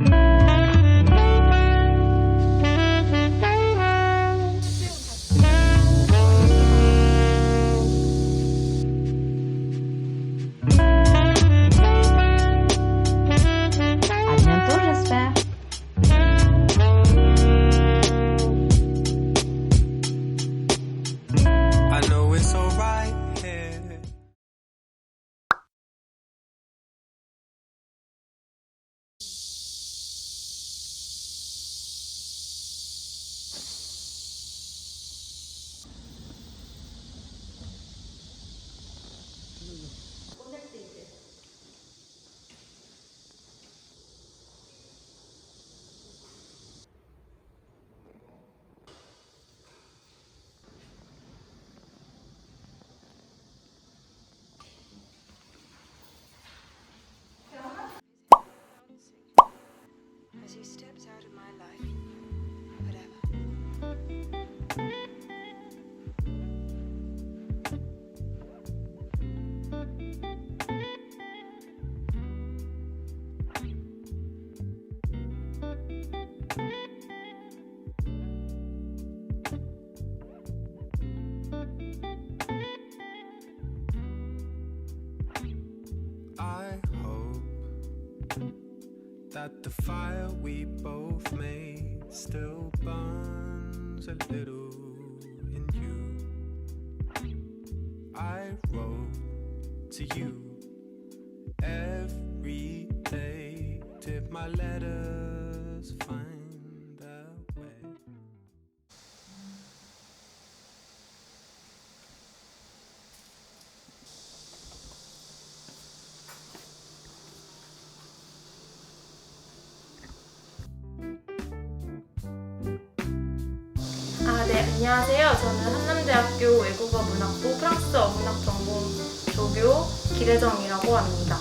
Mm-hmm. as you stand. That the fire we both made still burns a little in you. I wrote to you every day. Did my letters find 안녕하세요. 저는 한남대학교 외국어 문학부 프랑스어 문학 전공 조교 기대정이라고 합니다.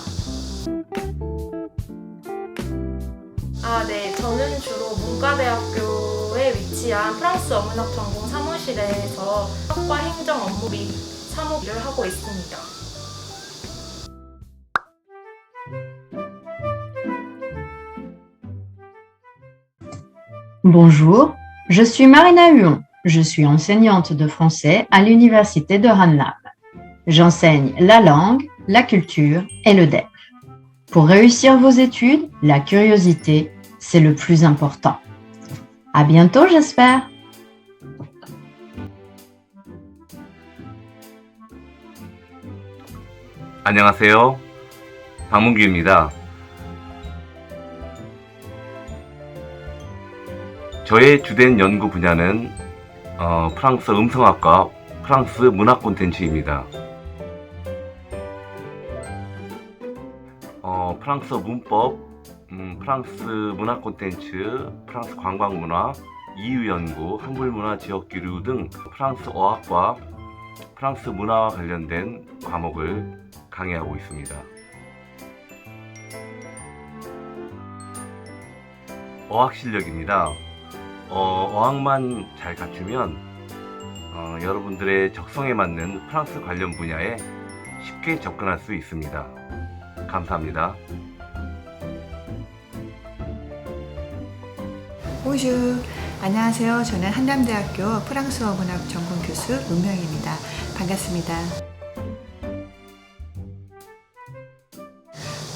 아, 네, 저는 주로 문과대학교에 위치한 프랑스어 문학 전공 사무실에서 학과 행정 업무 및 사무 일을 하고 있습니다. Bonjour, je suis Marina Huon. Je suis enseignante de français à l'université de Hannam. J'enseigne la langue, la culture et le dev. Pour réussir vos études, la curiosité, c'est le plus important. À bientôt, j'espère. 안녕하세요. 박문규입니다. 저의 주된 연구 분야는 어, 프랑스 음성학과 프랑스 문학 콘텐츠입니다. 어, 프랑스 문법, 음, 프랑스 문학 콘텐츠, 프랑스 관광 문화, 이유 연구, 한글 문화 지역 교류 등 프랑스 어학과 프랑스 문화와 관련된 과목을 강의하고 있습니다. 어학 실력입니다. 어, 어학만 잘 갖추면 어, 여러분들의 적성에 맞는 프랑스 관련 분야에 쉽게 접근할 수 있습니다. 감사합니다. 보슈 안녕하세요. 저는 한남대학교 프랑스어 문학 전공 교수 문명입니다. 반갑습니다.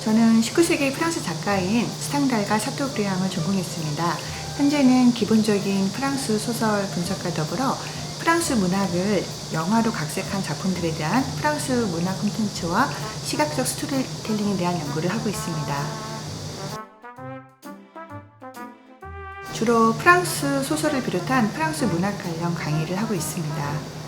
저는 19세기 프랑스 작가인 스탕달과 샤토브리앙을 전공했습니다. 현재는 기본적인 프랑스 소설 분석과 더불어 프랑스 문학을 영화로 각색한 작품들에 대한 프랑스 문학 콘텐츠와 시각적 스토리텔링에 대한 연구를 하고 있습니다. 주로 프랑스 소설을 비롯한 프랑스 문학 관련 강의를 하고 있습니다.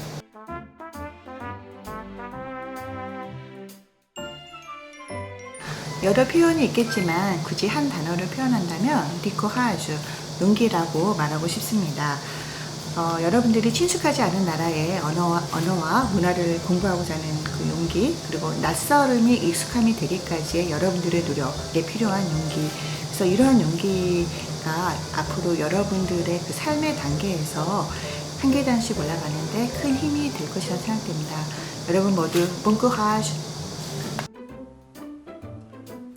여러 표현이 있겠지만 굳이 한 단어를 표현한다면 리코하주, 용기라고 말하고 싶습니다. 어, 여러분들이 친숙하지 않은 나라의 언어와, 언어와 문화를 공부하고자 하는 그 용기, 그리고 낯설음이 익숙함이 되기까지의 여러분들의 노력에 필요한 용기. 그래서 이러한 용기가 앞으로 여러분들의 그 삶의 단계에서 한 계단씩 올라가는데 큰 힘이 될 것이라 생각됩니다. 여러분 모두 본코하주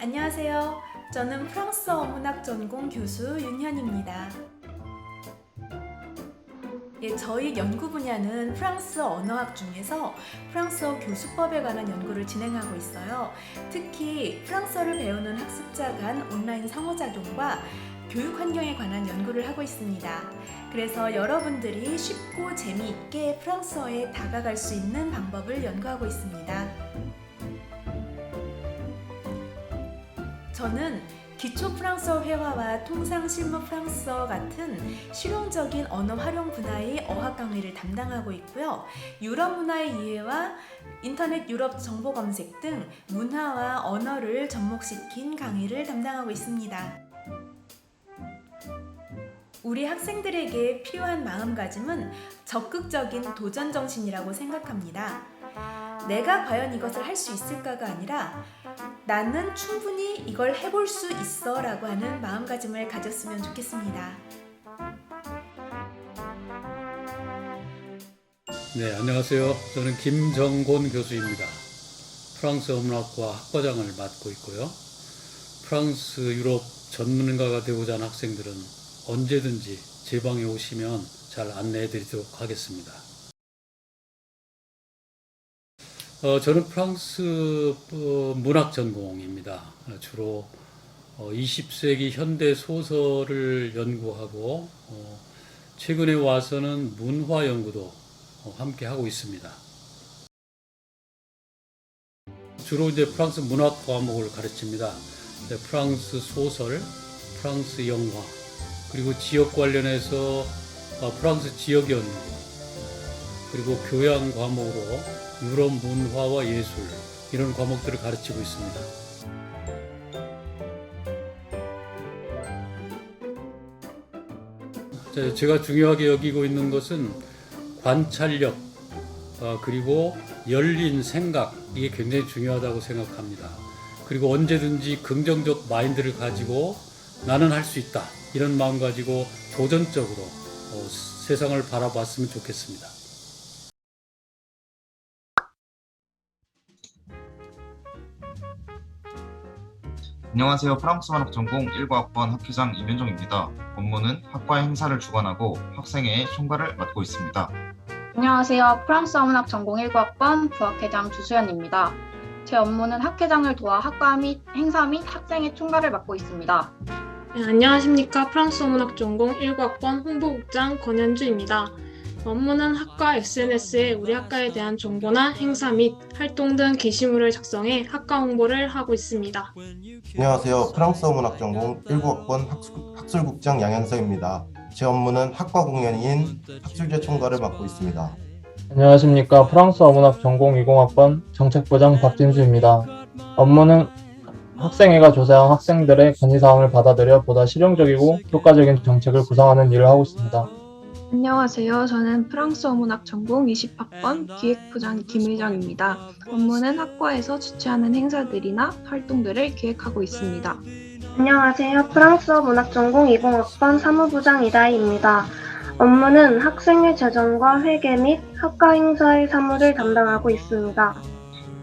안녕하세요. 저는 프랑스어 문학 전공 교수 윤현입니다. 예, 저희 연구 분야는 프랑스어 언어학 중에서 프랑스어 교수법에 관한 연구를 진행하고 있어요. 특히 프랑스어를 배우는 학습자 간 온라인 상호작용과 교육 환경에 관한 연구를 하고 있습니다. 그래서 여러분들이 쉽고 재미있게 프랑스어에 다가갈 수 있는 방법을 연구하고 있습니다. 저는 기초 프랑스어 회화와 통상 실무 프랑스어 같은 실용적인 언어 활용 분야의 어학 강의를 담당하고 있고요. 유럽 문화의 이해와 인터넷 유럽 정보 검색 등 문화와 언어를 접목시킨 강의를 담당하고 있습니다. 우리 학생들에게 필요한 마음가짐은 적극적인 도전 정신이라고 생각합니다. 내가 과연 이것을 할 수 있을까가 아니라 나는 충분히 이걸 해볼 수 있어 라고 하는 마음가짐을 가졌으면 좋겠습니다. 네, 안녕하세요. 저는 김정곤 교수입니다. 프랑스 어문학과 학과장을 맡고 있고요. 프랑스 유럽 전문가가 되고자 하는 학생들은 언제든지 제 방에 오시면 잘 안내해 드리도록 하겠습니다. 어, 저는 프랑스 어, 문학 전공입니다. 어, 주로 어, 20세기 현대 소설을 연구하고 어, 최근에 와서는 문화 연구도 어, 함께 하고 있습니다. 주로 이제 프랑스 문학 과목을 가르칩니다. 네, 프랑스 소설, 프랑스 영화, 그리고 지역 관련해서 어, 프랑스 지역 연구, 그리고 교양 과목으로 유럽 문화와 예술 이런 과목들을 가르치고 있습니다. 자, 제가 중요하게 여기고 있는 것은 관찰력 어, 그리고 열린 생각 이게 굉장히 중요하다고 생각합니다. 그리고 언제든지 긍정적 마인드를 가지고 나는 할 수 있다 이런 마음 가지고 도전적으로 어, 세상을 바라봤으면 좋겠습니다. 안녕하세요. 프랑스 문학 전공 1과학번 학회장 이면정입니다. 업무는 학과 행사를 주관하고 학생회의 총괄을 맡고 있습니다. 안녕하세요. 프랑스어 문학 전공 1과학번 부학회장 주수연입니다. 제 업무는 학회장을 도와 학과 및 행사 및 학생의 총괄을 맡고 있습니다. 네, 안녕하십니까. 프랑스어 문학 전공 1과학번 홍보국장 권현주입니다. 업무는 학과 SNS에 우리 학과에 대한 정보나 행사 및 활동 등 게시물을 작성해 학과 홍보를 하고 있습니다. 안녕하세요. 프랑스어 문학 전공 19학번 학술, 학술 국장 양현서입니다. 제 업무는 학과 공연인 학술제 총괄을 맡고 있습니다. 안녕하십니까. 프랑스어 문학 전공 20학번 정책부장 박진수입니다. 업무는 학생회가 조사한 학생들의 건의사항을 받아들여 보다 실용적이고 효과적인 정책을 구상하는 일을 하고 있습니다. 안녕하세요. 저는 프랑스어 문학 전공 20학번 기획부장 김의정입니다. 업무는 학과에서 주최하는 행사들이나 활동들을 기획하고 있습니다. 안녕하세요. 프랑스어 문학 전공 20학번 사무부장 이다희입니다. 업무는 학생회 재정과 회계 및 학과 행사의 사무를 담당하고 있습니다.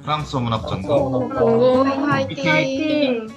프랑스 문학 전공 전공 화이팅!